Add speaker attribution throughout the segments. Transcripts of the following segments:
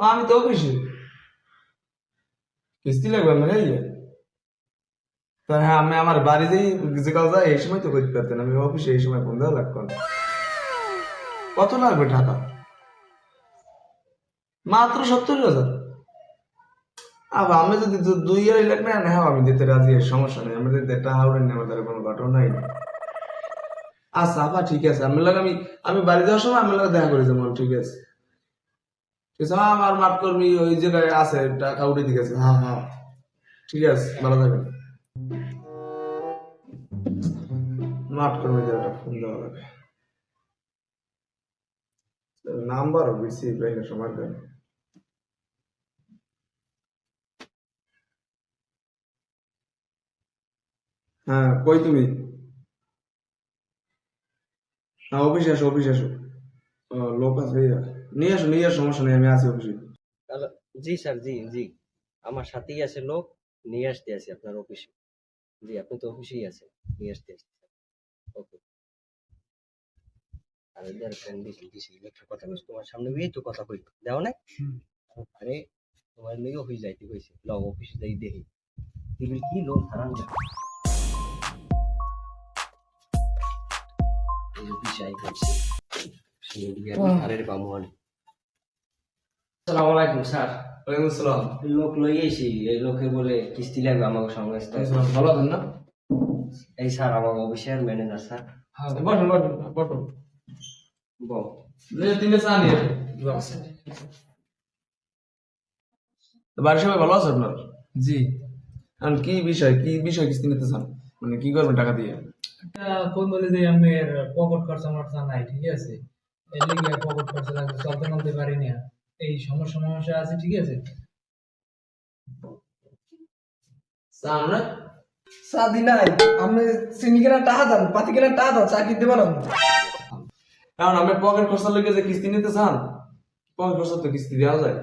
Speaker 1: আমি তো অফিসে। কিস্তি লাগবে আমার, এই। তা হ্যাঁ আমি আমার বাড়িতেই যে কাজ যায় এই সময় তো করতে পারতেন আমি অফিসে এই সময় ফোন দেওয়া না। কত লাগবে টাকা? মাত্র সত্তর হাজার। আবার আমি যদি দুই আড়াই লাখ না হ্যাঁ আমি দিতে রাজি সমস্যা নেই। আমি দিতে টাকা উড়ে নেই আমাদের কোনো ঘটনাই নেই। আচ্ছা আপা ঠিক আছে। আমি লাগে আমি আমি বাড়ি যাওয়ার সময় আমি লাগে দেখা করে যাব, ঠিক আছে। হ্যাঁ, আমার মাঠ কর্মী ওই জায়গায় আছে টাকা উঠে দিয়ে গেছে। হ্যাঁ হ্যাঁ। ঠিক আছে ভালো থাকবেন মাঠ কর্মী একটা ফোন দেওয়া লাগে। নাম্বারও বেশি পাইলে সময় দেয় হ্যাঁ কই তুমি? হ্যাঁ অফিসে আসো অফিসে আসো। লোক আসবে নিয়ে আসো নিয়ে সমস্যা নেই আমি আছি অফিসে
Speaker 2: জি স্যার জি জি। আমার সাথেই আছে লোক নিয়ে আসতে আছি আপনার অফিসে জি আপনি তো অফিসেই আছেন নিয়ে আসতে আসছি ওকে। আরে দেয়ার ফোন দিছি দিছি কথা কইছি তোমার সামনে গিয়ে তো কথা কই দাও না আরে তোমার মেয়ে অফিস যাইতে কইছে লও অফিসে যাই দেখি। টেবিল কি লোক হারান যা এই পিছাই করছে। আরে বামুয়ান আসসালামু আলাইকুম স্যার
Speaker 1: ওয়ালাইকুম আসসালাম
Speaker 2: লোক লই এসি এই লোকে বলে কিস্তি লাগবে আমাকে সংস্থায়।
Speaker 1: ভালো আছেন না?
Speaker 2: এই স্যার আমাকে অফিসের ম্যানেজার স্যার।
Speaker 1: হ্যাঁ বসুন বসুন বসুন।
Speaker 2: বল।
Speaker 1: তিনটে চা নিয়ে বাড়ির সবাই ভালো আছে আপনার?
Speaker 3: জি।
Speaker 1: এখন কি বিষয় কি বিষয় কিস্তি নিতে চান? মানে কি করবেন টাকা দিয়ে?
Speaker 3: কোন বলে যে আমার পকেট খরচা মরচা নাই ঠিক আছে? এর লিগে পকেট খরচা লাগবে চলতে চলতে পারি না এই সমস্যা সমস্যা আছে ঠিক আছে?
Speaker 1: আমরা
Speaker 4: সাদি নাই। আমি চিনি কেনা টাকা দান পাতি কেনা টাকা দাও চাকরি দেবো না।
Speaker 1: কারণ আমি পকেট খরচা লেগে যে কিস্তি নিতে চান পকেট খরচা তো কিস্তি দেওয়া যায়।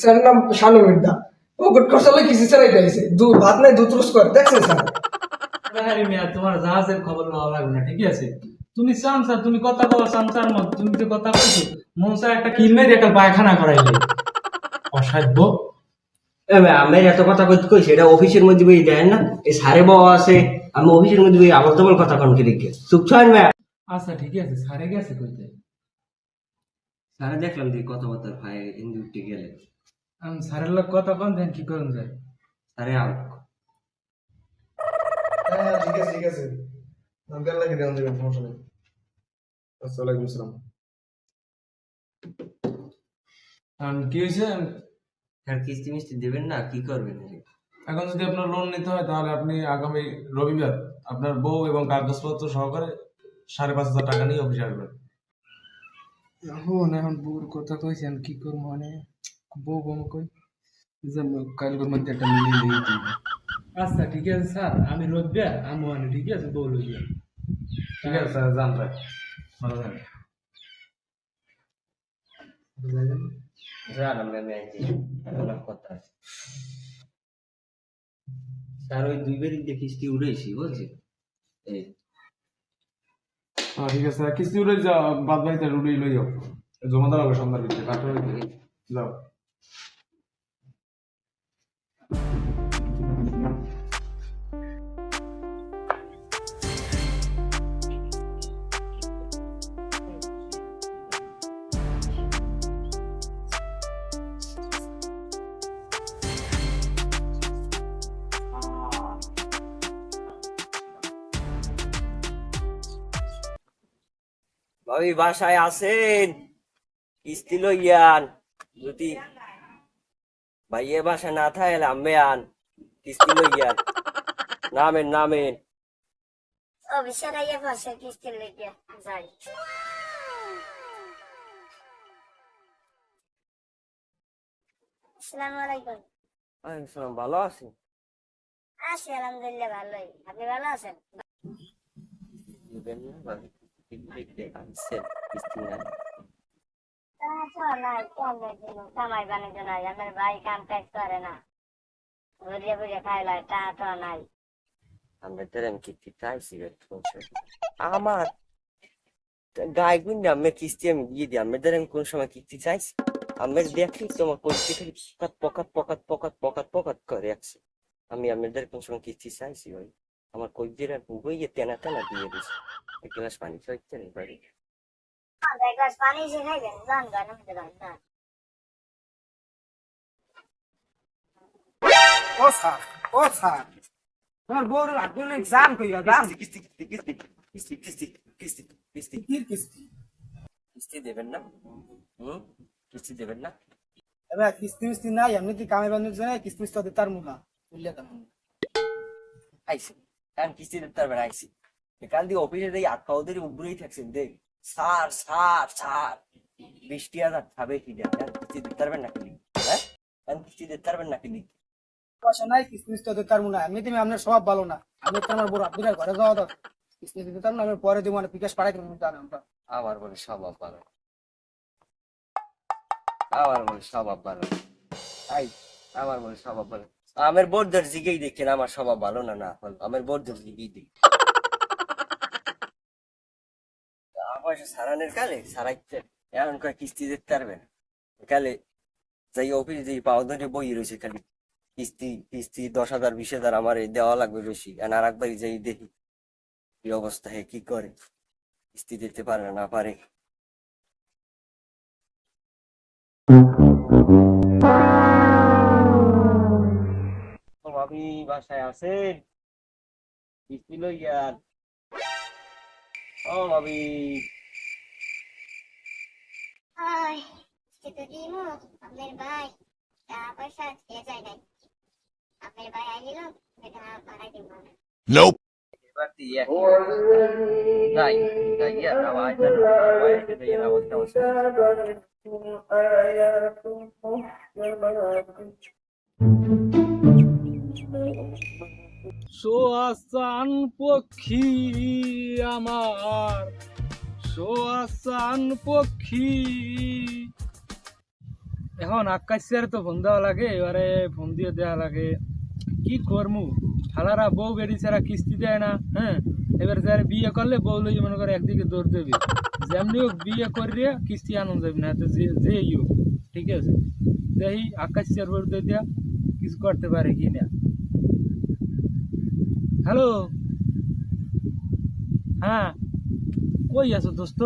Speaker 4: স্যার নাম শানু মির্দা পকেট খরচা লাগে কিছু চালাই দিয়েছে দু ভাত নাই দুধ রোজ করে। দেখছেন স্যার?
Speaker 3: তোমার জাহাজের খবর নেওয়া লাগবে না ঠিক আছে? তুমি চামচা তুমি কথা কও চামচার মত তুমি যে কথা কইছো মনসা একটা কিলমে একটা পায়খানা করাইলে অসাধ্য।
Speaker 2: আমি এত কথা কইতে কইছি এটা অফিসের মধ্যে বই দেন না। এই সারে বাবা আছে আমি অফিসের মধ্যে বই আবল তবল কথা কন কি লিখে চুপ ছয় ম্যা
Speaker 3: আচ্ছা ঠিক আছে সারে গেছে কইতে।
Speaker 2: সারে দেখলাম যে কথাবার্তা ভাই গেলে।
Speaker 3: আমি সারের লোক কথা কন দেন কি করুন যায়।
Speaker 2: সারে আউ
Speaker 1: হ্যাঁ ঠিক আছে ঠিক আছে। নাম কেন লাগে দেওয়া দেবেন সমস্যা নেই। আসসালামাইকুম আসসালাম এখন কি হয়েছে?
Speaker 2: স্যার কিস্তি মিস্তি দেবেন না কি করবেন
Speaker 1: এখন যদি আপনার লোন নিতে হয় তাহলে আপনি আগামী রবিবার আপনার বউ এবং কাগজপত্র সহকারে সাড়ে পাঁচ হাজার টাকা নিয়ে অফিসে আসবেন।
Speaker 3: এখন এখন বউর কথা কইছেন কি করব? মানে বউ বউ কই? যে কালকের মধ্যে একটা মিলিয়ে দিয়ে দিই আচ্ছা ঠিক আছে স্যার। আমি রোববার আমি আনি ঠিক আছে বউ লইয়া
Speaker 1: ঠিক আছে স্যার যান ভাই। ভালো
Speaker 2: স্যার ওই দুই বেরি দিয়ে কিস্তি উড়েছি এই।
Speaker 1: হ্যাঁ ঠিক আছে কিস্তি উড়ে যাও বাদ বাড়িতে উড়েই লই যাও জমা দাঁড়াবে সন্ধ্যার ভিতরে কাটার ভিতরে। যাও।
Speaker 2: ভাবি বাসায় আছেন? কিস্তি লইয়ান যদি ভাইয়ে বাসা না থাকে আম্মে আন কিস্তি লইয়ান। নামেন নামেন।
Speaker 5: অফিসের আইয়া বসে কিস্তি লেগে যাই। আসসালামু আলাইকুম।
Speaker 2: ওয়ালাইকুম আসসালাম ভালো আছি
Speaker 5: আছি আলহামদুলিল্লাহ ভালোই। আপনি ভালো আছেন?
Speaker 2: কিস্তি
Speaker 5: আমার
Speaker 2: কিস্তি আমি কিস্তি আমি কোন সময় কিস্তি চাইছি আমি দেখি তোমার পকাত পকাত পকাত পকাত পকাত পকাত করে আছে আমি আমাদের কোন সময় কিস্তি চাইছি ভাই আমার কই দিয়ে বুবইয়ে তেনা তেনা দিয়ে দিছে। এক গ্লাস পানি নেই বাড়ি।
Speaker 5: এক গ্লাস পানি এসে খাইবেন যান গান আমি দেবেন না
Speaker 4: ও স্যার ও স্যার। তোমার বউর আগুন এক্সাম কইরা দাম
Speaker 2: কিস্তি কিস্তি কিস্তি কিস্তি কিস্তি কিস্তি কিস্তি
Speaker 4: কিস্তি।
Speaker 2: কিস্তি? দেবেন না। হুম? কিস্তি দেবেন না?
Speaker 4: এবার কিস্তি মিস্তি নাই এমনি কি কামে বান্ধব জানে কিস্তি মিস্তি ওদের তার মুখা। বুঝলে তো?
Speaker 2: আইসি। কারণ কিস্তি দিতে পারবেন আইসি কাল দিয়ে অফিসে দিয়ে আটকা ওদের উপরেই থাকছেন দেখ। সার সার সার। বৃষ্টি হাজার খাবে কি দেখ কিস্তি দিতে পারবেন নাকি হ্যাঁ? কারণ কিস্তি দিতে পারবেন নাকি
Speaker 4: পয়সা নাই কিস্তি তার মুখা এমনি তুমি আপনার স্বভাব ভালো না। আমি তো আমার বড় ঘরে যাওয়া দাও কিস্তি দিতে তার না আমি পরে দিব মানে বিকাশ পাড়াই তুমি জানো আমরা।
Speaker 2: আমার বলে স্বভাব ভালো। আমার বলে স্বভাব ভালো। আই আমার বলে স্বভাব ভালো। আমার বোর্ডের দিকেই দেখেন আমার স্বভাব ভালো না না ভালো আমার বোর্ডের দেখি। পয়সা সারানের কালে সারাইতে এমন করে কিস্তি দিতে পারবে না। কালে যাই অফিস যাই পাও ধরে বই রয়েছে খালি, কিস্তি কিস্তি দশ হাজার, বিশ হাজার আমার দেওয়া লাগবে বেশি। আর একবারই যাই দেখি কি অবস্থা, হে কি করে? কিস্তি দিতে পারে না, পারে। ও ভাবি বাসায় আছেন কিস্তি লইয়ান ও ভাবি
Speaker 5: ওই কিন্তু দিমু আপনার ভাই টাকা পয়সা দিয়ে যায় নাই আপনার ভাই আইলিল এটা পাঠাই দিব না
Speaker 2: এবার দিয়ে যাই
Speaker 3: সোয়াসান পক্ষী আমার, সোয়াসান পক্ষী। এখন আকাশের তো ফোন দেওয়া লাগে, এবারে ফোন দিয়ে দেওয়া লাগে। কি করমু? হালারা বউ বেড়ি ছাড়া কিস্তি দেয় না হ্যাঁ? এবার যার বিয়ে করলে বউ লই মনে করে একদিকে দৌড় দেবে। যেমনি হোক বিয়ে করিয়ে কিস্তি আনন্দ যাবে না তো যে ইউ ঠিক আছে? দেখি আকাশ চেয়ার দেয়া, কিছু করতে পারে কি না? হ্যালো? হ্যাঁ। কই আছো দোস্ত?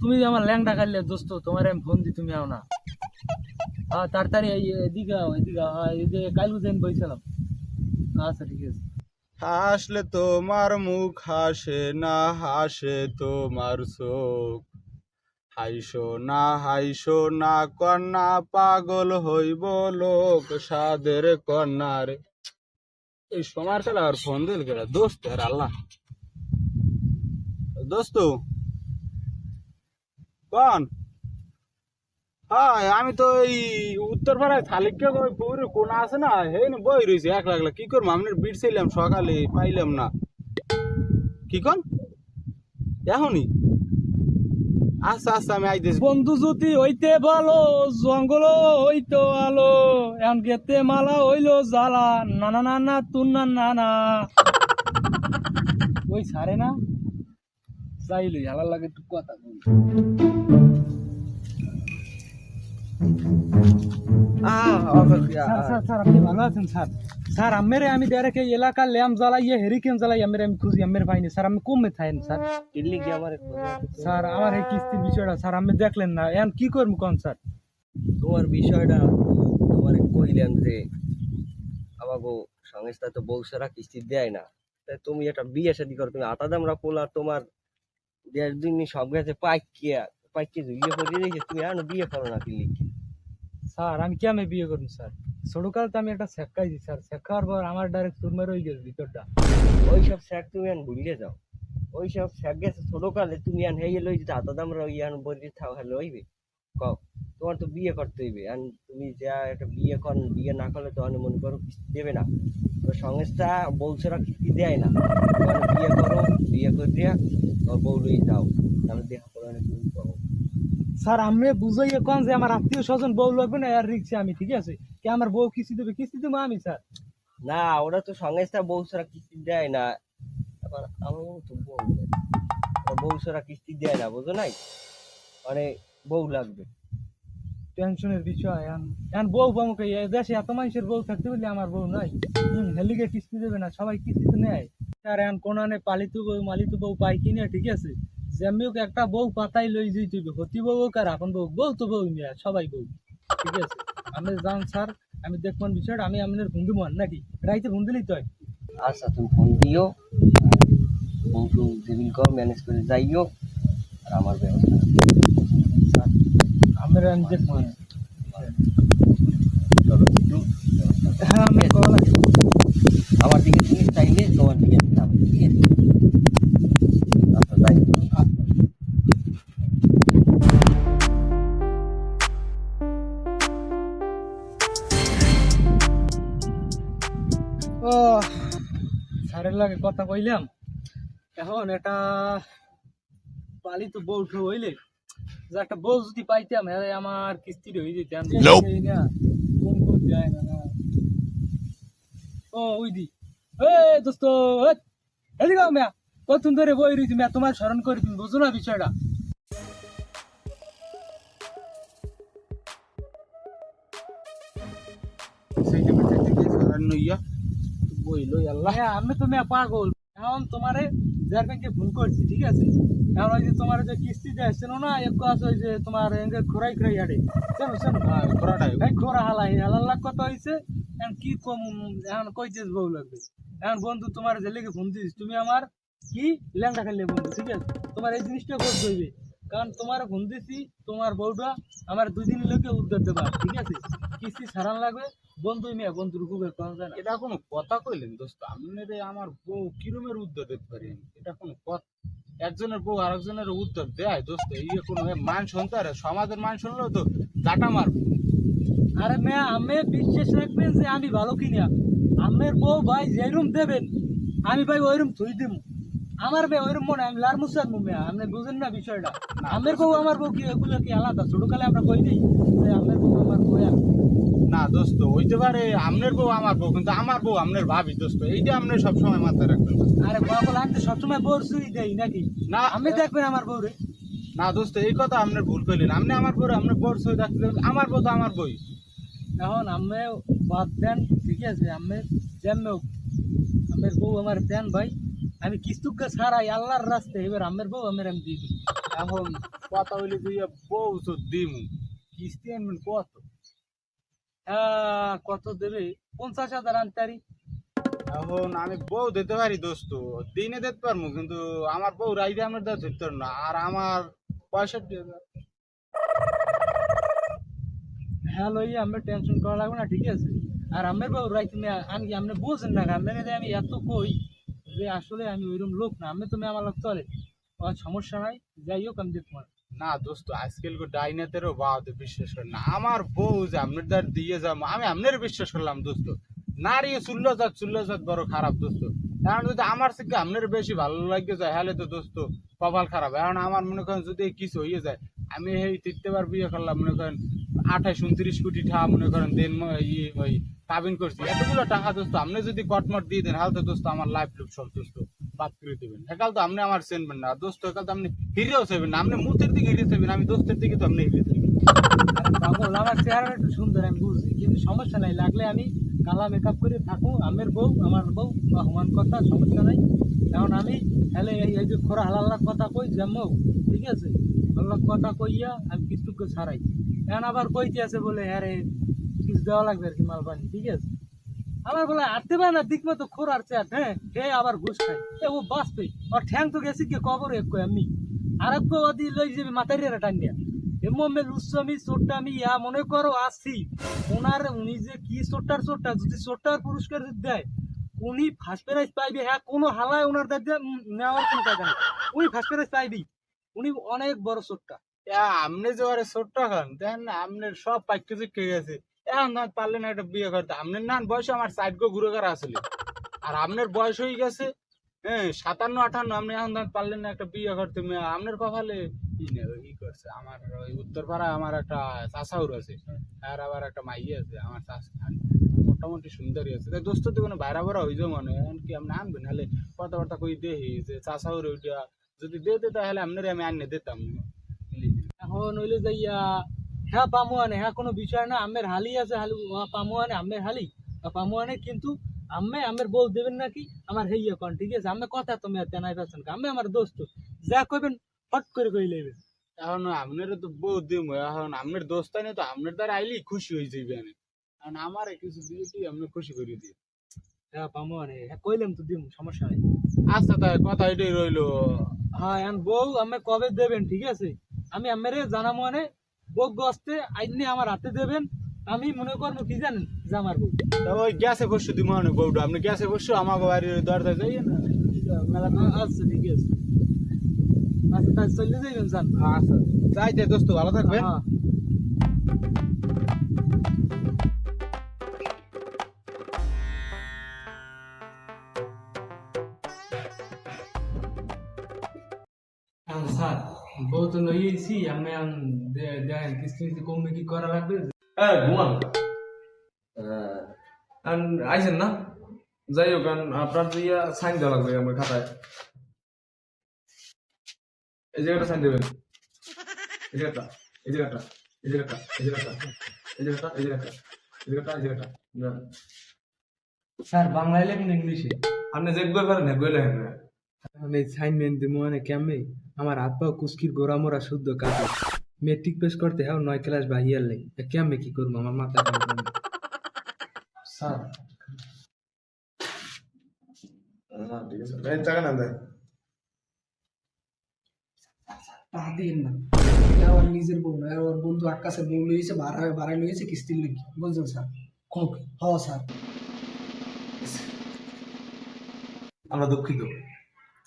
Speaker 3: তুমি আমার ল্যাংটা কাটলে দোস্ত, তোমার আমি ফোন দি, তুমি আও না। হ্যাঁ তাড়াতাড়ি এদিকে আও, এদিকে যে কালু দিন বইছিলাম। আচ্ছা ঠিক আছে।
Speaker 6: হাসলে তোমার মুখ হাসে, না হাসে তোমার চোখ। হাইসো না হাইসো না কন্যা, পাগল হইব লোক সাদের কন্যার। এই সোমার আর ফোন দিল দোস্ত আল্লাহ। দোস্ত, কন? হ্যাঁ আমি তো এই উত্তর পাড়ায় থালিকা ওই পুকুরের কোনা আছে না? এই না বই রয়েছে এক লাগলা কি করব? আপনার বিট সকালে, পাইলাম না। কি কন? এখনই? আচ্ছা আচ্ছা আমি আইতেছি
Speaker 3: বন্ধু যদি হইতে ভালো জঙ্গল হইতো আলো এখন গেতে মালা হইল জ্বালা না না না না তুন না না না। ওই সারে না? যাইলি হালার লাগে একটু কথা বলি। স্যার স্যার স্যার আপনি ভালো আছেন স্যার? স্যার আমেরে আমি ডাইরেক্ট এই এলাকার ল্যাম জ্বালাইয়ে হেরিকেন জ্বালাই আমের আমি খুঁজি আমের পাইনি। স্যার আমি কমে থাকেন স্যার।
Speaker 2: দিল্লি গিয়ে আমার
Speaker 3: স্যার আমার এই কিস্তির বিষয়টা স্যার আমি দেখলেন না। এখন কি করব কোন স্যার?
Speaker 2: তোমার বিষয়টা তোমার কইলাম যে আমাগো সংস্থা তো বউসারা কিস্তি দেয় না। তাই তুমি একটা বিয়ে শাদি করো তুমি আটা দামরা পোলা তোমার দেড় দিন সব গেছে পাইকিয়া পাইকে ঝুলিয়ে পড়ে রেখে তুমি আর বিয়ে করো না দিল্লি
Speaker 3: স্যার, আমি কি আমি বিয়ে করব, স্যার? ছোটকাল তো আমি একটা শেখাইছি স্যার। শেখার পর আমার ডাইরেক্ট সুরমের হয়ে গেছে ভিতরটা।
Speaker 2: ওই সব স্যাক তুমি আন ভুলিয়ে যাও। ওই সব স্যাক গেছে ছোট কালে তুমি আন হেয়ে লই যেতে, আতা দামরা ওই আন বলি থাও হ্যালো হইবে কও, তোমার তো বিয়ে করতে হইবে আর তুমি যা একটা বিয়ে কর, বিয়ে না করলে তো অনেক মনে করো কিস্তি দেবে না। তো সংস্থা বলছেরা কিস্তি দেয় না। বিয়ে করো, বিয়ে করে দিয়া বউ লই যাও, তাহলে দেখা করে। অনেক
Speaker 3: স্যার আমি বুঝাই কোন যে আমার আত্মীয় স্বজন বউ লাগবে না আর রিক্সে আমি ঠিক আছে? কি আমার বউ কিস্তি দেবে? কিস্তি দেবো আমি স্যার?
Speaker 2: না ওরা তো সংস্থা বউ ছাড়া কিস্তি দেয় না। আবার আমিও তো বউ বউ ছাড়া কিস্তি দেয় না বুঝো নাই? মানে বউ লাগবে।
Speaker 3: টেনশনের বিষয় এখন বউ বামুকে দেশে এত মানুষের বউ থাকতে বলি আমার বউ নাই। হুম হেলিকে কিস্তি দেবে না সবাই কিস্তি তো নেয়। আর এখন কোন আনে পালিত বউ মালিত বউ পাই কিনে ঠিক আছে? যেমনি একটা বউ পাতাই লই যেই তুই হতি বউ হোক আর আপন বউ বউ তো বউ নিয়ে সবাই বউ ঠিক আছে? আমি যান স্যার আমি দেখবেন বিষয়টা আমি আপনার ভুন্দি মান নাকি? রাইতে ভুন দিলেই তো।
Speaker 2: আচ্ছা তুমি ফোন দিও বউটু যেদিন কর ম্যানেজ করে যাইও আর আমার ব্যবস্থা
Speaker 3: স্যার আমরা আমি দেখবেন
Speaker 2: চলো একটু
Speaker 3: হ্যাঁ
Speaker 2: আমার দিকে তুমি চাইলে তোমার দিকে আমি
Speaker 3: লাগে কথা কইলাম। এখন এটা পালিত বউ উঠে হইলে যে একটা বউ যদি পাইতাম হ্যাঁ আমার কিস্তি হয়ে যেত না। ও ওই দি। এ দোস্ত এদিকে আও মিয়া। কতক্ষণ ধরে বই রয়েছি মিয়া তোমার স্মরণ করে তুমি বুঝো না বিষয়টা।
Speaker 6: ইয়া
Speaker 3: বইলো আল্লাহ আমি তো মিয়া পাগল। এখন তোমারে যার ব্যাংকে ফোন করছি ঠিক আছে? এখন ওই যে তোমার যে কিস্তি যে আসছে না এক আছে ওই যে তোমার এঙ্গে খোরাই খোরাই হাড়ে শোনো শোনো
Speaker 6: হ্যাঁ ঘোরাটাই
Speaker 3: এই খোরা হালাই হালার লাগ কত হয়েছে এখন কি কম এখন কইতে বউ লাগবে? এখন বন্ধু তোমার যে লেগে ফোন দিস তুমি আমার কি ল্যাংটা খেললে বন্ধু ঠিক আছে? তোমার এই জিনিসটা করতে হইবে। কারণ তোমার ফোন দিছি তোমার বউটা আমার দুই দিন লোকে উদ্ধার দেবা ঠিক আছে? কিস্তি সারান লাগবে বন্ধু মিয়া বন্ধুর খুবই কম
Speaker 6: এটা কোনো কথা কইলেন দোস্ত? আপনারে আমার বউ কিরমের উদ্যোগ দিতে পারি আমি? এটা কোনো কথা একজনের বউ আরেকজনের উত্তর দেয় দোস্ত। এই কোনো মান শুনতে সমাজের মান শুনলেও তো জাটা মারবে।
Speaker 3: আরে মেয়া আমি বিশ্বাস রাখবেন যে আমি ভালো কিনা? আমের বউ ভাই যেরম দেবেন আমি ভাই ওইরকম থুই দিব আমার ভাই ওইরকম মনে আমি লার মুসার মেয়া। আপনি বুঝেন না বিষয়টা। আমের বউ আমার বউ কি এগুলো কি আলাদা? ছোটকালে আমরা কই দিই? যে আমের বউ আমার বউ।
Speaker 6: না দোস্ত হইতে পারে আমনের বউ আমার বউ কিন্তু আমার বউ আমনের ভাবি দোস্ত এইটা আপনি সবসময় মাথায় রাখবেন
Speaker 3: আরে বাবল আমি তো সবসময় বউর চুরি দেই নাকি?
Speaker 6: না
Speaker 3: আমি দেখবেন আমার বউ রে
Speaker 6: না দোস্ত এই কথা আপনার ভুল কইলেন। আপনি আমার বউ আপনার বউর সই রাখতে আমার বউ তো আমার বই।
Speaker 3: এখন আমি বাদ দেন ঠিক আছে আমি যেমন আমের বউ আমার দেন ভাই। আমি কিস্তুকে ছাড়াই আল্লাহর রাস্তায় এবার আমের বউ আমার আমি দিই।
Speaker 6: এখন কথা হইলে তুই বউ তো দিমু। কিস্তি আনবেন কত?
Speaker 3: কত দেবে? পঞ্চাশ হাজার আনতারি
Speaker 6: এখন আমি বউ দিতে পারি দোস্ত দিনে দিতে পারব কিন্তু আমার বউ রাইতে আমার দেওয়া ধরতে পারব না আর আমার পঁয়ষট্টি হাজার।
Speaker 3: হ্যাঁ লইয়া আমি টেনশন করা লাগবে না ঠিক আছে? আর আমের বউ রাইতে আনকি আপনি বুঝেন না আমের আমি এত কই যে আসলে আমি ওইরকম লোক না আমি তুমি আমার লোক চলে। আমার সমস্যা নাই যাই হোক আমি দেখব
Speaker 6: না দোস্ত আজকাল ডাইনাতেরও বাদ, বিশ্বাস করে না। আমার বউ যে আপনার দ্বার দিয়ে যাব আমি আপনার বিশ্বাস করলাম দোস্ত। নারী চুল্লো যাক চুল্লো যাক বড় খারাপ দোস্ত। এখন যদি আমার থেকে আপনার বেশি ভালো লাগে যায় হলে তো দোস্ত কপাল খারাপ। এখন আমার মনে করেন যদি কিছু হয়ে যায়, আমি এই তৃতীয়বার বিয়ে করলাম, মনে করেন আঠাশ, উনত্রিশ কোটি টাকা, মনে করেন দেন ওই কাবিন করছি। এতগুলো টাকা দোস্ত, আপনি যদি কটমট দিয়ে দেন হালতে দোস্ত আমার লাইফ লুক সব দোস্ত। বাদ করে দেবেন। একাল তো আপনি আমার চেনবেন না দোস্ত, একাল তো আপনি হিরেও চাইবেন না। আপনি মুতের দিকে হিরে চাইবেন আমি দোস্তের দিকে তো আপনি হিরে চাইবেন
Speaker 3: বাবুল আমার চেহারা একটু সুন্দর, আমি বুঝছি, কিন্তু সমস্যা নাই, লাগলে আমি কালা মেকআপ করে থাকব, আমের বউ, আমার বউ বা হুমান কথা, সমস্যা নাই। কারণ আমি তাহলে এই যে খোরা হালাল্লার কথা কই যেমন ঠিক আছে? আল্লাহ কথা কইয়া আমি কিস্তুকে ছাড়াই। এখন আবার কইতে আছে বলে হ্যাঁ রে কিছু দেওয়া লাগবে আর কি মালবানি ঠিক আছে? আমার বলে আটতে পারে না দিক মতো খোরার চেয়ার হ্যাঁ? হে আবার ঘুষ খায়। এ, ও বাঁচবে ওর ঠ্যাং তো গেছি কে কবর, এক কই আমি। আর এক ওদি লই যাবি মাথারিয়া টান দিয়া। এমএমএ লুসামি সোট্টামি ইয়া, মনে করো আসি ওনার উনি যে কি সোট্টার সোট্টা যদি সোট্টার পুরস্কার যদি দেয়, উনি ফার্স্ট প্রাইজ পাইবে হ্যাঁ কোনো হালায় ওনার দায়িত্ব নেওয়ার কোনো টাকা নেই। উনি ফার্স্ট প্রাইজ পাইবি উনি অনেক বড় সোট্টা
Speaker 6: আমনে যে ওরে ছোট্ট খান দেখেন না, আমনের সব পাইকে গেছে। এখন না একটা বিয়ে করতে। বয়স আমার সাইড গো ঘুরে করা আসলে। আর আপনার বয়স হয়ে গেছে হ্যাঁ সাতান্ন আপনি এখন পারলেন না একটা বিয়ে করতে। আপনার কপালে ই করছে। আমার ওই উত্তরপাড়া আমার একটা চাষাউর আছে আর আবার একটা মাই আছে, আমার চাষ মোটামুটি সুন্দরী আছে। তাই দোস্ত তো কোনো বাইরা বড় হয়ে মনে? হয় কি আপনি আনবেন নাহলে কথাবার্তা কই দেহি যে চাষাউর ওইটা যদি দিয়ে দিতে তাহলে আপনার আমি আনিয়ে দিতাম।
Speaker 3: এখন হইলে যাইয়া হ্যাঁ পামু আনে হ্যাঁ কোনো বিষয় না আমের হালি আছে হালি উহা পামু আমের হালি আ পামু কিন্তু আম্মে আমের বল দেবেন নাকি? আমার হেইয়া কন ঠিক আছে? আমি কথা তুমি আর তেনাই পাচ্ছেন আমি আমার দোস্ত যা কইবেন ফট করে কই লইবেন
Speaker 6: এখন আপনার তো বউ দিম এখন আপনার দোস্ত নেই তো আপনার দ্বারা আইলেই খুশি হয়ে যাবে আমি এখন আমার কিছু দিয়ে দিয়ে আপনি খুশি করে দিই।
Speaker 3: হ্যাঁ পামু হ্যাঁ কইলাম তো দিম সমস্যা নাই।
Speaker 6: আচ্ছা তাই কথা এটাই রইল।
Speaker 3: হ্যাঁ এখন বউ আমি কবে দেবেন ঠিক আছে? আমি আমেরে জানামো আনে বউ গস্তে আইনে আমার হাতে দেবেন। আমি মনে করব কি জানেন? যে আমার বউ
Speaker 6: ওই গ্যাসে বসছো দিব মানে বউটা। আপনি গ্যাসে বসছো আমার বাড়ির দরজা যাই না মেলা
Speaker 3: আচ্ছা ঠিক আছে। আচ্ছা তাই চলে যাইবেন স্যার
Speaker 6: আচ্ছা। যাই যাই দোস্ত ভালো থাকবেন।
Speaker 3: তো লইয়েছি আমি দেখেন কিস্তি কিস্তি কমবে কি করা লাগবে
Speaker 1: হ্যাঁ ঘুমান আইসেন না যাই হোক আপনার তো ইয়া সাইন দেওয়া লাগবে আমার খাতায় এই জায়গাটা সাইন দেবেন এই জায়গাটা এই জায়গাটা এই জায়গাটা এই জায়গাটা এই জায়গাটা এই জায়গাটা এই জায়গাটা এই জায়গাটা।
Speaker 3: স্যার বাংলায় লেখেন ইংলিশে
Speaker 1: আপনি যে বই পারেন না বই লেখেন
Speaker 3: আমি অ্যাসাইনমেন্ট দিব মানে কেমনে? আমার হাত পা কুস্কির গোড়া মোড়া শুদ্ধ কাজ মেট্রিক পাস করতে হ্যাঁ নয় ক্লাস বাহিয়ার লাই কেমনে কি করব? আমার মাথা
Speaker 1: স্যার। হ্যাঁ ঠিক আছে। এই টাকা না দেয়
Speaker 4: তা না। এটা আমার নিজের বউ না ওর বন্ধু আকাশে বউ লইছে ভাড়া ভাড়া লইছে কিস্তির লই বুঝছেন স্যার? কোক হ স্যার।
Speaker 1: আমরা দুঃখিত।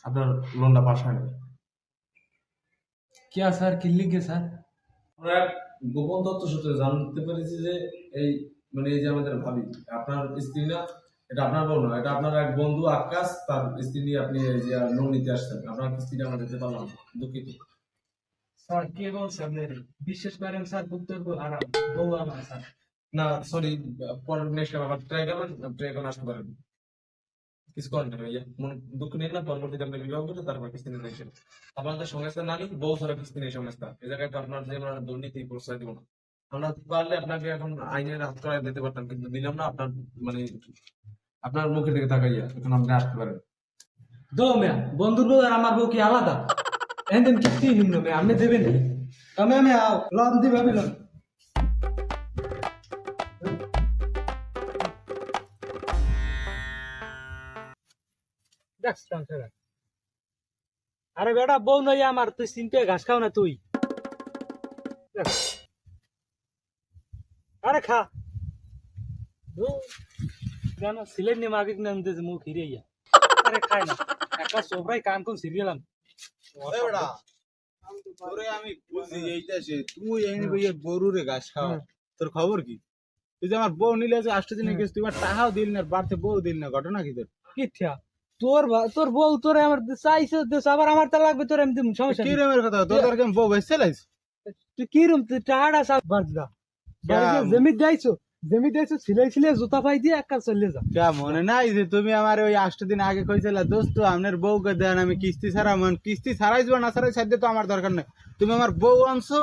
Speaker 1: আপনার লোনটা পাস হয়নি।
Speaker 3: কিয়া স্যার কি? লিখে স্যার।
Speaker 1: আমরা গোপন তথ্য সূত্রে জানতে পেরেছি যে এই মানে এই যে আমাদের ভাবি আপনার স্ত্রী না এটা আপনার বউ না এটা আপনার এক বন্ধু আকাশ তার স্ত্রী নিয়ে আপনি এই যে লোন নিতে আসছেন। আপনার কিস্তিটা আমরা দিতে পারলাম দুঃখিত।
Speaker 3: স্যার কে বলছে আপনি বিশ্বাস করেন স্যার উত্তর আর বউ আমার স্যার।
Speaker 1: না সরি পরের নেক্সট আবার ট্রাই করবেন ট্রাই করে আসতে পারেন। কিছু করেন না ভাইয়া মনে দুঃখ নেই না পরবর্তীতে আপনি বিবাহ করে তারপর আপনাদের সংস্থা না নিন কিস্তি নেই সংস্থা। এই জায়গায় তো আপনার যে আমরা দুর্নীতি প্রশ্রয় দিব না। আমরা পারলে আপনাকে এখন আইনের হাত করায় দিতে পারতাম কিন্তু দিলাম না আপনার মানে আপনার মুখের দিকে তাকাইয়া এখন আপনি আসতে পারেন।
Speaker 3: দো মিয়া বন্ধুর বউ আর আমার বউ কি আলাদা? এনদিন কিস্তি নিম্ন মিয়া আপনি দেবেন না
Speaker 4: আমি আমি আও লন দি ভাবি
Speaker 3: দেখছিলাম সেটা আরে বেটা বউ নই আমার তুই চিনতে ঘাস খাও না তুই। আরে খা। জানো সিলেট নিয়ে মাগে কিনে আনতেছে মুখ হিরে ইয়া আরে খাই না। একটা সোফরাই কান কোন সিরিয়ালাম
Speaker 6: আমি বুঝি এইটা সে তুই এই বইয়ে বরুরে গাছ খাওয়া। তোর খবর কি? তুই যে আমার বউ নিলে যে আষ্ট দিনে গেছিস তুই আমার টাকাও দিল না বাড়তে বউ দিল না ঘটনা কি তোর?
Speaker 3: কি থিয়া তোর তোর বউ তোরে আমার চাইছে আবার আমার তা লাগবে তোর এমনি সমস্যা
Speaker 6: কি। রকমের কথা? তোর তোর কেমন বউ বেসে লাইছ
Speaker 3: তুই কি রুম? তুই টাহাড়া সাপ বাজদা? জমি যাইছো জমি যাইছো সিলাই সিলাই জুতা পাই দিয়ে একা চলে যা।
Speaker 6: কে মনে নাই যে তুমি আমার ওই আষ্ট দিন আগে কইছিলা দোস্ত আপনার বউকে দেন আমি কিস্তি ছাড়া মন কিস্তি ছাড়াই যাব না ছাড়াই সাধ্য তো আমার দরকার নাই। তুমি আমার বউ আনছো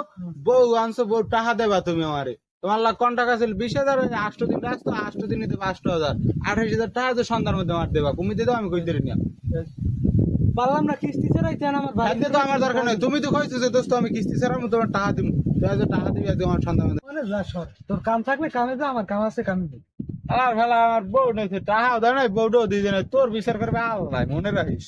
Speaker 6: বউ আনছো বউ টাকা দেবা তুমি আমারে। তোমার লাখ কোন টাকা ছিল বিশ হাজার আষ্ট দিন আসতো আষ্ট দিনে দেবো আষ্ট হাজার। আঠাশ হাজার টাকা তো সন্ধ্যার মধ্যে আমার দেবা। কমিতে দাও আমি কই দিই
Speaker 3: পারলাম না কিস্তি ছাড়াই তেন আমার ভাই
Speaker 6: তো আমার দরকার নেই। তুমি তো কইছো যে দোস্ত আমি কিস্তি ছাড়া আমি তোমার টাকা দিব তুই আজ টাকা দিবি আজ আমার সন্ধ্যা মধ্যে।
Speaker 3: মানে যা সর। তোর কাম থাকলে কামে যা আমার কাম আছে কামে যা।
Speaker 6: আমার ফেলা আমার বউ নেই টাকাও দেয় নাই বউটাও দিয়ে দেয় তোর বিচার করবে আল্লাহ মনে রাখিস।